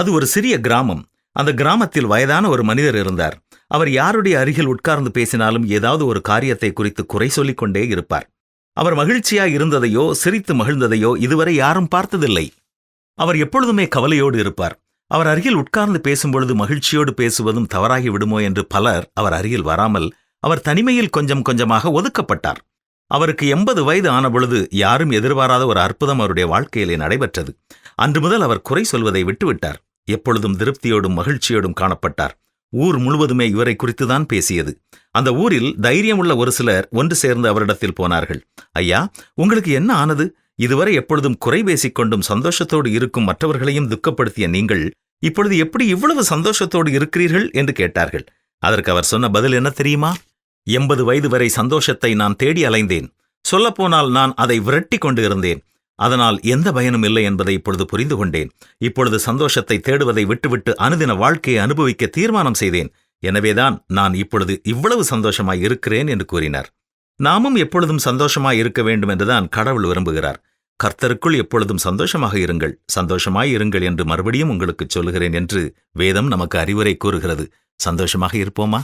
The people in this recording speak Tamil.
அது ஒரு சிறிய கிராமம். அந்த கிராமத்தில் வயதான ஒரு மனிதர் இருந்தார். அவர் யாருடைய அருகில் உட்கார்ந்து பேசினாலும் ஏதாவது ஒரு காரியத்தை குறித்து குறை சொல்லிக் கொண்டே இருப்பார். அவர் மகிழ்ச்சியாய் இருந்ததையோ சிரித்து மகிழ்ந்ததையோ இதுவரை யாரும் பார்த்ததில்லை. அவர் எப்பொழுதுமே கவலையோடு இருப்பார். அவர் அருகில் உட்கார்ந்து பேசும்பொழுது மகிழ்ச்சியோடு பேசுவதும் தவறாகி விடுமோ என்று பலர் அவர் அருகில் வராமல் அவர் தனிமையில் கொஞ்சம் கொஞ்சமாக ஒதுக்கப்பட்டார். அவருக்கு எண்பது வயது ஆனபொழுது யாரும் எதிர்பாராத ஒரு அற்புதம் அவருடைய வாழ்க்கையிலே நடைபெற்றது. அன்று முதல் அவர் குறை சொல்வதை விட்டுவிட்டார். எப்பொழுதும் திருப்தியோடும் மகிழ்ச்சியோடும் காணப்பட்டார். ஊர் முழுவதுமே இவரை குறித்துதான் பேசியது. அந்த ஊரில் தைரியமுள்ள ஒரு சிலர் ஒன்று சேர்ந்து அவரிடத்தில் போனார்கள். ஐயா உங்களுக்கு என்ன ஆனது? இதுவரை எப்பொழுதும் குறை பேசிக்கொண்டும் சந்தோஷத்தோடு இருக்கும் மற்றவர்களையும் துக்கப்படுத்திய நீங்கள் இப்பொழுது எப்படி இவ்வளவு சந்தோஷத்தோடு இருக்கிறீர்கள்? என்று கேட்டார்கள். அதற்கு அவர் சொன்ன பதில் என்ன தெரியுமா? எண்பது வயது வரை சந்தோஷத்தை நான் தேடி அலைந்தேன். சொல்லப்போனால் நான் அதை விரட்டி கொண்டு இருந்தேன். அதனால் எந்த பயனும் இல்லை என்பதை இப்பொழுது புரிந்து கொண்டேன். இப்பொழுது சந்தோஷத்தை தேடுவதை விட்டுவிட்டு அனுதின வாழ்க்கையை அனுபவிக்க தீர்மானம் செய்தேன். எனவேதான் நான் இப்பொழுது இவ்வளவு சந்தோஷமாய் இருக்கிறேன் என்று கூறினார். நாமும் எப்பொழுதும் சந்தோஷமாய் இருக்க வேண்டும் என்றுதான் கடவுள் விரும்புகிறார். கர்த்தருக்குள் எப்பொழுதும் சந்தோஷமாக இருங்கள். சந்தோஷமாய் இருங்கள் என்று மறுபடியும் உங்களுக்கு சொல்லுகிறேன் என்று வேதம் நமக்கு அறிவுரை கூறுகிறது. சந்தோஷமாக இருப்போமா?